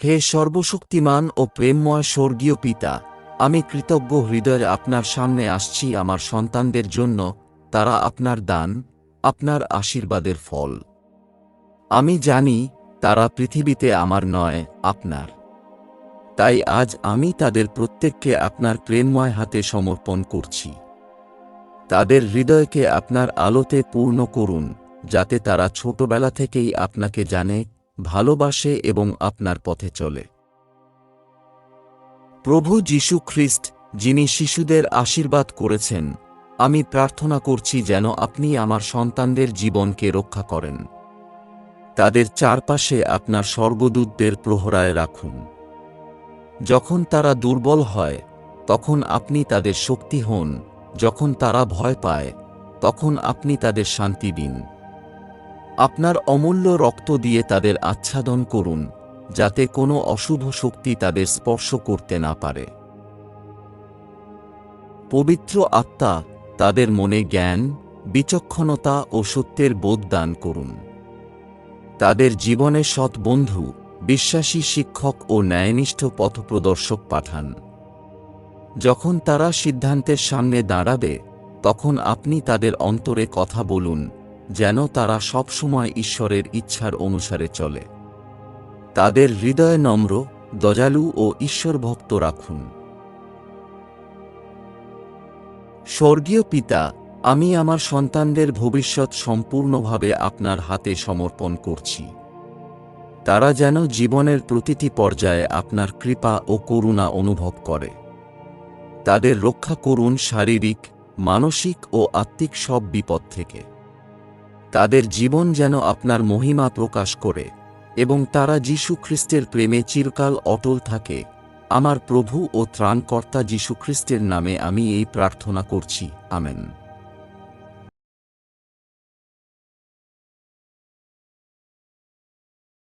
হে সর্বশক্তিমান ও প্রেমময় স্বর্গীয় পিতা, আমি কৃতজ্ঞ হৃদয়ে আপনার সামনে আসছি আমার সন্তানদের জন্য, তারা আপনার দান, আপনার আশীর্বাদের ফল। আমি জানি, তারা পৃথিবীতে আমার নয়, আপনার। তাই আজ আমি তাদের প্রত্যেককে আপনার প্রেমময় হাতে সমর্পণ করছি। তাদের হৃদয়কে আপনার আলোতে পূর্ণ করুন, যাতে তারা ছোটবেলা থেকেই আপনাকে জানে ভালোবাসে এবং আপনার পথে চলে। প্রভু যীশু খ্রিস্ট, যিনি শিশুদের আশীর্বাদ করেছেন, আমি প্রার্থনা করছি যেন আপনি আমার সন্তানদের জীবনকে রক্ষা করেন। তাদের চারপাশে আপনার স্বর্গদূতদের প্রহরায় রাখুন। যখন তারা দুর্বল হয়, তখন আপনি তাদের শক্তি হন, যখন তারা ভয় পায়, তখন আপনি তাদের শান্তি দিন। আপনার অমূল্য রক্ত দিয়ে তাদের আচ্ছাদন করুন, যাতে কোনো অশুভ শক্তি তাদের স্পর্শ করতে না পারে। পবিত্র আত্মা তাদের মনে জ্ঞান, বিচক্ষণতা ও সত্যের বোধ দান করুন। তাদের জীবনে সৎ বন্ধু, বিশ্বাসী শিক্ষক ও ন্যায়নিষ্ঠ পথপ্রদর্শক পাঠান। যখন তারা সিদ্ধান্তের সামনে দাঁড়াবে, তখন আপনি তাদের অন্তরে কথা বলুন যেন তারা সবসময় ঈশ্বরের ইচ্ছার অনুসারে চলে। তাদের হৃদয় নম্র দজালু ও ঈশ্বরভক্ত রাখুন। স্বর্গীয় পিতা, আমি আমার সন্তানদের ভবিষ্যৎ সম্পূর্ণভাবে আপনার হাতে সমর্পণ করছি। তারা যেন জীবনের প্রতিটি পর্যায়ে আপনার কৃপা ও করুণা অনুভব করে। তাদের রক্ষা করুন শারীরিক, মানসিক ও আত্মিক সব বিপদ থেকে। তাদের জীবন যেন আপনার মহিমা প্রকাশ করে, এবং তারা যীশু খ্রিস্টের প্রেমে চিরকাল অটল থাকে। আমার প্রভু ও ত্রাণকর্তা যীশু খ্রিস্টের নামে আমি এই প্রার্থনা করছি। আমেন।